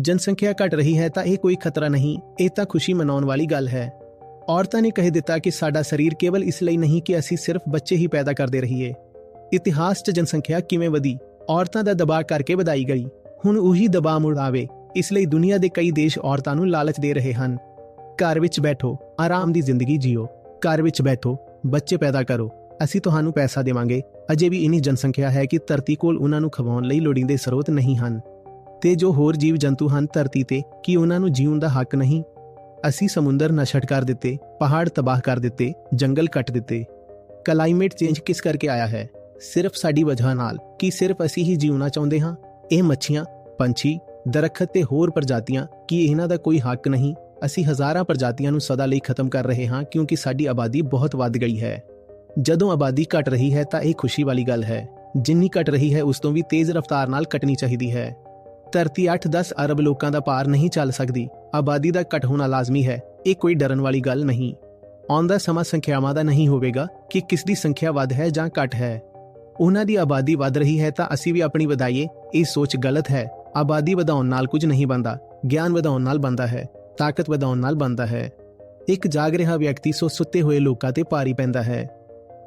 ਜਨਸੰਖਿਆ ਘਟ ਰਹੀ ਹੈ ਤਾਂ ਇਹ ਕੋਈ ਖਤਰਾ ਨਹੀਂ, ਇਹ ਤਾਂ ਖੁਸ਼ੀ ਮਨਾਉਣ ਵਾਲੀ ਗੱਲ ਹੈ। ਔਰਤਾਂ ਨੇ ਕਹਿ ਦਿੱਤਾ ਕਿ ਸਾਡਾ ਸਰੀਰ ਕੇਵਲ ਇਸ ਲਈ ਨਹੀਂ ਕਿ ਅਸੀਂ ਸਿਰਫ ਬੱਚੇ ਹੀ ਪੈਦਾ ਕਰਦੇ ਰਹੀਏ। ਇਤਿਹਾਸ 'ਚ ਜਨਸੰਖਿਆ ਕਿਵੇਂ ਵਧੀ? ਔਰਤਾਂ ਦਾ ਦਬਾਅ ਕਰਕੇ ਵਧਾਈ ਗਈ। ਹੁਣ ਉਹੀ ਦਬਾਅ ਮੁੜ ਆਵੇ, ਇਸ ਲਈ ਦੁਨੀਆ ਦੇ ਕਈ ਦੇਸ਼ ਔਰਤਾਂ ਨੂੰ ਲਾਲਚ ਦੇ ਰਹੇ ਹਨ। ਘਰ ਵਿੱਚ ਬੈਠੋ, ਆਰਾਮ ਦੀ ਜ਼ਿੰਦਗੀ ਜੀਓ। ਘਰ ਵਿੱਚ ਬੈਠੋ, ਬੱਚੇ ਪੈਦਾ ਕਰੋ। ਅਸੀਂ ਤੁਹਾਨੂੰ ਪੈਸਾ ਦੇਵਾਂਗੇ। ਅਜੇ ਵੀ ਇਨੀ ਜਨਸੰਖਿਆ ਹੈ ਕਿ ਧਰਤੀ ਕੋਲ ਉਹਨਾਂ ਨੂੰ ਖਵਾਉਣ ਲਈ ਲੋੜੀਂਦੇ ਸਰੋਤ ਨਹੀਂ ਹਨ। ਤੇ ਜੋ ਹੋਰ ਜੀਵ ਜੰਤੂ ਹਨ ਧਰਤੀ ਤੇ, ਕੀ ਉਹਨਾਂ ਨੂੰ ਜੀਉਣ ਦਾ ਹੱਕ ਨਹੀਂ? ਅਸੀਂ ਸਮੁੰਦਰ ਨਸ਼ਟ ਕਰ ਦਿੱਤੇ, ਪਹਾੜ ਤਬਾਹ ਕਰ ਦਿੱਤੇ, ਜੰਗਲ ਕੱਟ ਦਿੱਤੇ। ਕਲਾਈਮੇਟ ਚੇਂਜ ਕਿਸ ਕਰਕੇ ਆਇਆ ਹੈ? ਸਿਰਫ ਸਾਡੀ ਵਜ੍ਹਾ ਨਾਲ, ਕੀ ਸਿਰਫ ਅਸੀਂ ਹੀ ਜਿਉਣਾ ਚਾਹੁੰਦੇ ਹਾਂ? ਇਹ ਮੱਛੀਆਂ, ਪੰਛੀ, ਦਰਖਤ ਤੇ ਹੋਰ ਪ੍ਰਜਾਤੀਆਂ, ਕੀ ਇਹਨਾਂ ਦਾ ਕੋਈ ਹੱਕ ਨਹੀਂ? ਅਸੀਂ ਹਜ਼ਾਰਾਂ ਪ੍ਰਜਾਤੀਆਂ ਨੂੰ ਸਦਾ ਲਈ ਖਤਮ ਕਰ ਰਹੇ ਹਾਂ ਕਿਉਂਕਿ ਸਾਡੀ ਆਬਾਦੀ ਬਹੁਤ ਵੱਧ ਗਈ ਹੈ। ਜਦੋਂ ਆਬਾਦੀ ਘਟ ਰਹੀ ਹੈ ਤਾਂ ਇਹ ਖੁਸ਼ੀ ਵਾਲੀ ਗੱਲ ਹੈ। ਜਿੰਨੀ ਘਟ ਰਹੀ ਹੈ ਉਸ ਤੋਂ ਵੀ ਤੇਜ਼ ਰਫ਼ਤਾਰ ਨਾਲ ਘਟਣੀ ਚਾਹੀਦੀ ਹੈ। ਧਰਤੀ 8-10 ਅਰਬ ਲੋਕਾਂ ਦਾ ਪਾਰ ਨਹੀਂ ਚੱਲ ਸਕਦੀ। ਆਬਾਦੀ ਦਾ ਘਟ ਹੋਣਾ ਲਾਜ਼ਮੀ ਹੈ। ਇਹ ਕੋਈ ਡਰਨ ਵਾਲੀ ਗੱਲ ਨਹੀਂ। ਆਉਂਦਾ ਸਮਾਂ ਸੰਖਿਆਵਾਂ ਦਾ ਨਹੀਂ ਹੋਵੇਗਾ ਕਿ ਕਿਸ ਦੀ ਸੰਖਿਆ ਵੱਧ ਹੈ ਜਾਂ ਘਟ ਹੈ। ਉਹਨਾਂ ਦੀ ਆਬਾਦੀ ਵੱਧ ਰਹੀ ਹੈ ਤਾਂ ਅਸੀਂ ਵੀ ਆਪਣੀ ਵਧਾਈਏ, ਇਹ ਸੋਚ ਗਲਤ ਹੈ। ਆਬਾਦੀ ਵਧਾਉਣ ਨਾਲ ਕੁਝ ਨਹੀਂ ਬੰਦਾ ਗਿਆਨ ਵਧਾਉਣ ਨਾਲ ਬੰਦਾ ਹੈ, ਤਾਕਤ ਵਧਾਉਣ ਨਾਲ ਬੰਦਾ ਹੈ। ਇੱਕ ਜਾਗ ਰਿਹਾ ਵਿਅਕਤੀ ਸੋ ਸੁੱਤੇ ਹੋਏ ਲੋਕਾਂ ਤੇ ਭਾਰੀ ਪੈਂਦਾ ਹੈ।